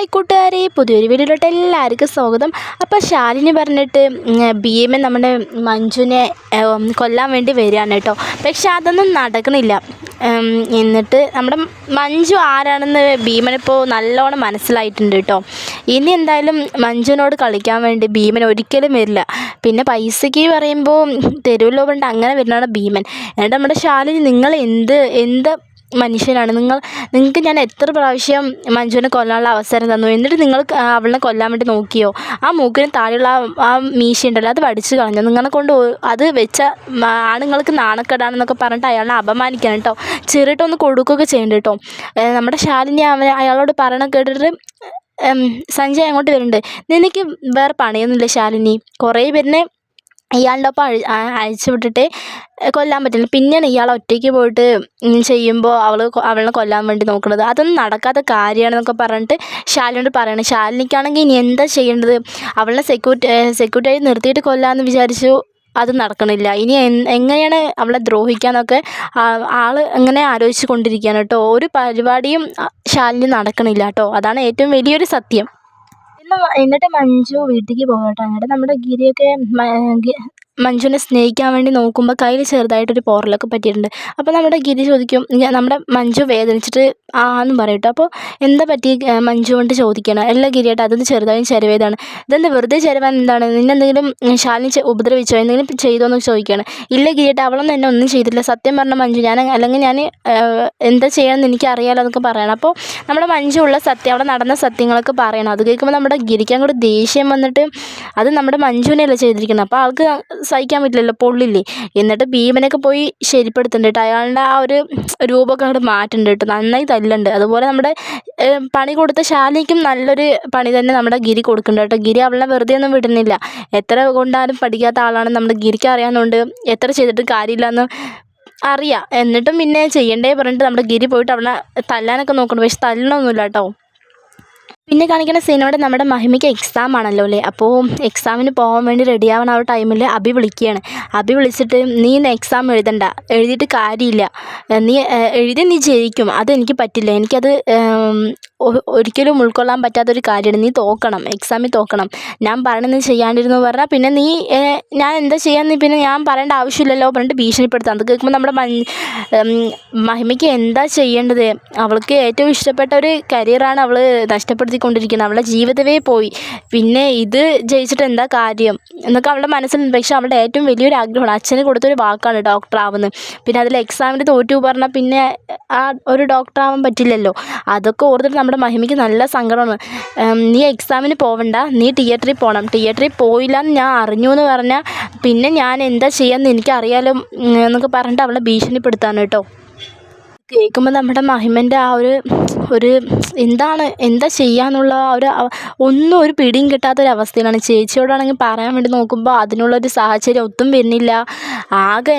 Hi കൂട്ടുകാരെ പുതിയൊരു വീഡിയോയിലോട്ട് എല്ലാവർക്കും സ്വാഗതം. അപ്പോൾ ശാലിനി പറഞ്ഞിട്ട് ഭീമൻ നമ്മുടെ മഞ്ജുവിനെ കൊല്ലാൻ വേണ്ടി വരികയാണ് കേട്ടോ. പക്ഷെ അതൊന്നും നടക്കുന്നില്ല എന്നിട്ട് നമ്മുടെ മഞ്ജു ആരാണെന്ന് ഭീമനിപ്പോൾ നല്ലോണം മനസ്സിലായിട്ടുണ്ട് കേട്ടോ. ഇനി എന്തായാലും മഞ്ജുവിനോട് കളിക്കാൻ വേണ്ടി ഭീമൻ ഒരിക്കലും വരില്ല. പിന്നെ പൈസയ്ക്ക് പറയുമ്പോൾ തെരുവിലോ കൊണ്ട് അങ്ങനെ വരുന്നതാണ് ഭീമൻ എന്നിട്ട് നമ്മുടെ ശാലിനി നിങ്ങൾ എന്ത് എന്ത് മനുഷ്യനാണ്. നിങ്ങൾ നിങ്ങൾക്ക് ഞാൻ എത്ര പ്രാവശ്യം മഞ്ജുവിനെ കൊല്ലാനുള്ള അവസരം തന്നു? എന്നിട്ട് നിങ്ങൾ അവളെ കൊല്ലാൻ വേണ്ടി നോക്കിയോ? ആ മൂക്കിന് താഴെയുള്ള ആ- മീശ ഉണ്ടല്ലോ അത് വടിച്ച് കളഞ്ഞു? നിങ്ങളെ കൊണ്ട് അത് വെച്ച ആണുങ്ങൾക്ക് നാണക്കെടാണെന്നൊക്കെ പറഞ്ഞിട്ട് അയാളെ അപമാനിക്കണം കേട്ടോ. ചെറിയിട്ടൊന്ന് കൊടുക്കുകയൊക്കെ ചെയ്യണ്ട കേട്ടോ. നമ്മുടെ ശാലിനി അവൻ അയാളോട് പറയണ കേട്ടിട്ട് സഞ്ജയ് അങ്ങോട്ട് വരുന്നുണ്ട്. നിനക്ക് വേറെ പണിയൊന്നുമില്ല ശാലിനി. കുറേ പേരിനെ ഇയാളുടെ ഒപ്പം അഴി അയച്ചു വിട്ടിട്ട് കൊല്ലാൻ പറ്റില്ല. പിന്നെയാണ് ഇയാൾ ഒറ്റയ്ക്ക് പോയിട്ട് ചെയ്യുമ്പോൾ അവൾ അവളെ കൊല്ലാൻ വേണ്ടി നോക്കുന്നത്. അതൊന്നും നടക്കാത്ത കാര്യമാണെന്നൊക്കെ പറഞ്ഞിട്ട് ശാലിനോട് പറയണം. ശാലിനിക്കാണെങ്കിൽ ഇനി എന്താ ചെയ്യേണ്ടത്? അവളെ സെക്യൂരിറ്റി സെക്യൂരിറ്റി നിർത്തിയിട്ട് കൊല്ലാമെന്ന് വിചാരിച്ചു അത് നടക്കണില്ല. ഇനി എങ്ങനെയാണ് അവളെ ദ്രോഹിക്കാന്നൊക്കെ ആൾ ആൾ അങ്ങനെ ആലോചിച്ച് കൊണ്ടിരിക്കുകയാണ് കേട്ടോ. ഒരു പരിപാടിയും ശാലിന് നടക്കണില്ല കേട്ടോ. അതാണ് ഏറ്റവും വലിയൊരു സത്യം. എന്നിട്ട് മഞ്ജു വീട്ടിലേക്ക് പോകും കേട്ടോ. എന്നിട്ട് നമ്മുടെ ഗിരിയൊക്കെ മഞ്ജുവിനെ സ്നേഹിക്കാൻ വേണ്ടി നോക്കുമ്പോൾ കയ്യിൽ ചെറുതായിട്ടൊരു പോറലൊക്കെ പറ്റിയിട്ടുണ്ട്. അപ്പോൾ നമ്മുടെ ഗിരി ചോദിക്കും നമ്മുടെ മഞ്ജു വേദനിച്ചിട്ട് ആ എന്ന് പറയട്ടോ. അപ്പോൾ എന്താ പറ്റി മഞ്ജു കൊണ്ട് ചോദിക്കണം? എല്ലാ ഗിരിയായിട്ട് അതൊന്ന് ചെറുതായും ചെരുവേതാണ്. ഇതെന്താ വെറുതെ ചെരുവാൻ എന്താണ്? നിന്നെ എന്തെങ്കിലും ശാലിനി ഉപദ്രവിച്ചോ? എന്തെങ്കിലും ചെയ്തോ എന്ന് ചോദിക്കുകയാണ് ഇല്ല ഗിരിയായിട്ട് അവളൊന്നും എന്നെ ഒന്നും ചെയ്തില്ല സത്യം പറഞ്ഞ മഞ്ജു ഞാൻ അല്ലെങ്കിൽ ഞാൻ എന്താ ചെയ്യണമെന്ന് എനിക്ക് അറിയാലോ എന്നൊക്കെ പറയണം. അപ്പോൾ നമ്മുടെ മഞ്ജു ഉള്ള സത്യം അവിടെ നടന്ന സത്യങ്ങളൊക്കെ പറയണം. അത് കേൾക്കുമ്പോൾ നമ്മുടെ ഗിരിക്കാൻ കൂടെ ദേഷ്യം വന്നിട്ട് അത് നമ്മുടെ മഞ്ജുവിനെയല്ലേ ചെയ്തിരിക്കുന്നത് അപ്പോൾ ആൾക്ക് സഹിക്കാൻ പറ്റില്ലല്ലോ പൊള്ളില്ലേ? എന്നിട്ട് ഭീമനൊക്കെ പോയി ശരിപ്പെടുത്തുന്നുണ്ട് കേട്ടോ. അയാളുടെ ആ ഒരു രൂപമൊക്കെ അങ്ങോട്ട് മാറ്റുന്നുണ്ട് കേട്ടോ. നന്നായി തല്ലുണ്ട്. അതുപോലെ നമ്മുടെ പണി കൊടുത്ത ശാലിക്കും നല്ലൊരു പണി തന്നെ നമ്മുടെ ഗിരി കൊടുക്കുന്നുണ്ട് കേട്ടോ. ഗിരി അവളെ വെറുതെ ഒന്നും വിടുന്നില്ല. എത്ര കൊണ്ടാലും പഠിക്കാത്ത ആളാണ് നമ്മുടെ ഗിരിക്ക് അറിയാവുന്നതുകൊണ്ട് എത്ര ചെയ്തിട്ട് കാര്യമില്ല എന്ന് അറിയാം. എന്നിട്ടും പിന്നെ ചെയ്യണ്ടേ പറഞ്ഞിട്ട് നമ്മുടെ ഗിരി പോയിട്ട് അവളെ തല്ലാനൊക്കെ നോക്കണം പക്ഷെ തല്ലണമൊന്നുമില്ല കേട്ടോ. പിന്നെ കാണിക്കുന്ന സീനോടെ നമ്മുടെ മഹിമയ്ക്ക് എക്സാം ആണല്ലോ അല്ലേ? അപ്പോൾ എക്സാമിന് പോകാൻ വേണ്ടി റെഡി ആവണ ആ ടൈമിൽ അഭി വിളിക്കുകയാണ്. അഭി വിളിച്ചിട്ട് നീ ഇന്ന് എക്സാം എഴുതണ്ട. എഴുതിയിട്ട് കാര്യമില്ല. നീ എഴുതി നീ ജയിക്കും. അതെനിക്ക് പറ്റില്ല. എനിക്കത് ഒരിക്കലും ഉൾക്കൊള്ളാൻ പറ്റാത്തൊരു കാര്യമാണ്. നീ തോക്കണം എക്സാമിൽ തോക്കണം. ഞാൻ പറയണത് ചെയ്യാണ്ടിരുന്നു പറഞ്ഞാൽ പിന്നെ നീ ഞാൻ എന്താ ചെയ്യാന്ന് പിന്നെ ഞാൻ പറയേണ്ട ആവശ്യമില്ലല്ലോ പറഞ്ഞിട്ട് ഭീഷണിപ്പെടുത്താം. അത് കേൾക്കുമ്പോൾ നമ്മുടെ മഹിമയ്ക്ക് എന്താ ചെയ്യേണ്ടത്? അവൾക്ക് ഏറ്റവും ഇഷ്ടപ്പെട്ട ഒരു കരിയറാണ് അവൾ നഷ്ടപ്പെടുത്തിക്കൊണ്ടിരിക്കുന്നത്. അവളുടെ ജീവിതമേ പോയി. പിന്നെ ഇത് ജയിച്ചിട്ട് എന്താ കാര്യം? എന്നൊക്കെ അവളുടെ മനസ്സിലുണ്ട്. പക്ഷെ അവളുടെ ഏറ്റവും വലിയൊരു ആഗ്രഹമാണ്. അച്ഛന് കൊടുത്തൊരു വാക്കാണ് ഡോക്ടർ ആവുന്നത് പിന്നെ അതിൽ എക്സാമിന് തോറ്റു പറഞ്ഞാൽ പിന്നെ ആ ഒരു ഡോക്ടർ ആവാൻ പറ്റില്ലല്ലോ. അതൊക്കെ ഓർത്തിട്ട് നമ്മുടെ മഹിമയ്ക്ക് നല്ല സങ്കടമാണ്. നീ എക്സാമിന് പോവണ്ട. നീ തിയേറ്ററിൽ പോകണം തിയേറ്ററിൽ പോയില്ല എന്ന് ഞാൻ അറിഞ്ഞു എന്ന് പറഞ്ഞാൽ പിന്നെ ഞാൻ എന്താ ചെയ്യാമെന്ന് എനിക്കറിയാലോ എന്നൊക്കെ പറഞ്ഞിട്ട് അവളെ ഭീഷണിപ്പെടുത്താണ് കേട്ടോ. കേൾക്കുമ്പോൾ നമ്മുടെ മഹിമന്റെ ആ ഒരു ഒരു എന്താണ് എന്താ ചെയ്യാന്നുള്ള ഒരു ഒന്നും ഒരു പിടിയും കിട്ടാത്തൊരവസ്ഥയിലാണ്. ചേച്ചിയോടാണെങ്കിൽ പറയാൻ വേണ്ടി നോക്കുമ്പോൾ അതിനുള്ളൊരു സാഹചര്യം ഒത്തും വരുന്നില്ല. ആകെ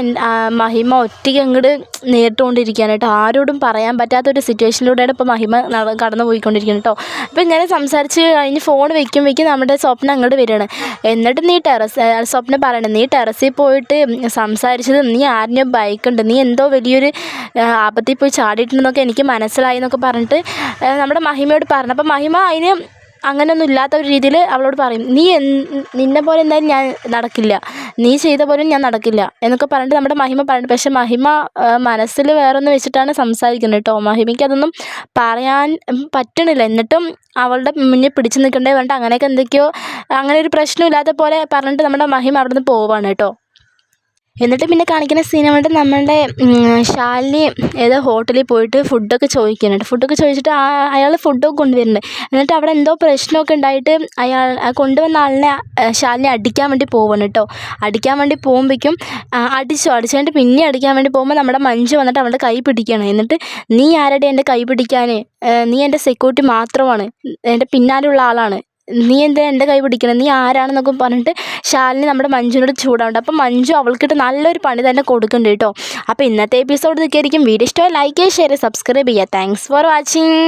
മഹിമ ഒറ്റയ്ക്ക് അങ്ങോട്ട് നേരിട്ടുകൊണ്ടിരിക്കുകയാണ് കേട്ടോ. ആരോടും പറയാൻ പറ്റാത്തൊരു സിറ്റുവേഷനിലൂടെയാണ് ഇപ്പോൾ മഹിമ കടന്നു പോയിക്കൊണ്ടിരിക്കുന്നത് കേട്ടോ. അപ്പോൾ ഇങ്ങനെ സംസാരിച്ച് കഴിഞ്ഞ് ഫോൺ വെക്കും വെക്കും നമ്മുടെ സ്വപ്നം അങ്ങോട്ട് വരികയാണ്. എന്നിട്ട് നീ ടെറസ് സ്വപ്നം പറയണേ നീ ടെറസിൽ പോയിട്ട് സംസാരിച്ചത് നീ ആരിനെയോ ബൈക്കുണ്ട് നീ എന്തോ വലിയൊരു ആപത്തിൽ പോയി ചാടിയിട്ടുണ്ടെന്നൊക്കെ എനിക്ക് മനസ്സിലായി എന്നൊക്കെ പറഞ്ഞിട്ട് ആ, നമ്മുടെ മഹിമയോട് പറഞ്ഞു. അപ്പോൾ മഹിമ അതിന് അങ്ങനെയൊന്നും ഇല്ലാത്ത ഒരു രീതിയിൽ അവളോട് പറയും നീ നിന്നെ പോലെ എന്തായാലും ഞാൻ നടക്കില്ല. നീ ചെയ്ത പോലും ഞാൻ നടക്കില്ല. എന്നൊക്കെ പറഞ്ഞിട്ട് നമ്മുടെ മഹിമ പറഞ്ഞു പക്ഷെ മഹിമ മനസ്സിൽ വേറൊന്ന് വെച്ചിട്ടാണ് സംസാരിക്കുന്നത് കേട്ടോ. മഹിമയ്ക്ക് അതൊന്നും പറയാൻ പറ്റണില്ല. എന്നിട്ടും അവളുടെ മുന്നിൽ പിടിച്ചു നിൽക്കണ്ടേ പറഞ്ഞിട്ട് അങ്ങനെയൊക്കെ എന്തൊക്കെയോ അങ്ങനെ ഒരു പ്രശ്നമില്ലാത്ത പോലെ പറഞ്ഞിട്ട് നമ്മുടെ മഹിമ അവിടെ നിന്ന് പോവാണ് കേട്ടോ. എന്നിട്ട് പിന്നെ കാണിക്കുന്ന സീൻ വന്നിട്ട് നമ്മളുടെ ശാലിനി ഏതോ ഹോട്ടലിൽ പോയിട്ട് ഫുഡൊക്കെ ചോദിക്കുന്നുണ്ട്. ഫുഡൊക്കെ ചോദിച്ചിട്ട് ആ അയാൾ ഫുഡൊക്കെ കൊണ്ടുവരുന്നുണ്ട്. എന്നിട്ട് അവിടെ എന്തോ പ്രശ്നമൊക്കെ ഉണ്ടായിട്ട് അയാൾ കൊണ്ടുവന്ന ആളിനെ ശാലിനി അടിക്കാൻ വേണ്ടി പോവാണ് കേട്ടോ. അടിക്കാൻ വേണ്ടി പോകുമ്പോഴേക്കും അടിച്ചു. അടിച്ചു പിന്നെ അടിക്കാൻ വേണ്ടി പോകുമ്പോൾ നമ്മുടെ മഞ്ജു വന്നിട്ട് അവളുടെ കൈ പിടിക്കുകയാണ്. എന്നിട്ട് നീ ആരുടെ എന്റെ കൈ പിടിക്കാൻ നീ എന്റെ സെക്യൂരിറ്റി മാത്രമാണ്. എന്റെ പിന്നാലെയുള്ള ആളാണ്. നീ എന്താ എന്റെ കൈ പിടിക്കണം? നീ ആരാണെന്നൊക്കെ പറഞ്ഞിട്ട് ശാലിനി നമ്മുടെ മഞ്ജുവിനോട് ചൂടാവുണ്ട് അപ്പം മഞ്ജു അവൾക്കിട്ട് നല്ലൊരു പണി തന്നെ കൊടുക്കുന്നുണ്ട് കേട്ടോ. അപ്പോൾ ഇന്നത്തെ എപ്പിസോഡ് നിൽക്കായിരിക്കും വീഡിയോ ഇഷ്ടമായി ലൈക്ക് ചെയ്യുക ഷെയർ സബ്സ്ക്രൈബ് ചെയ്യുക. Thanks for watching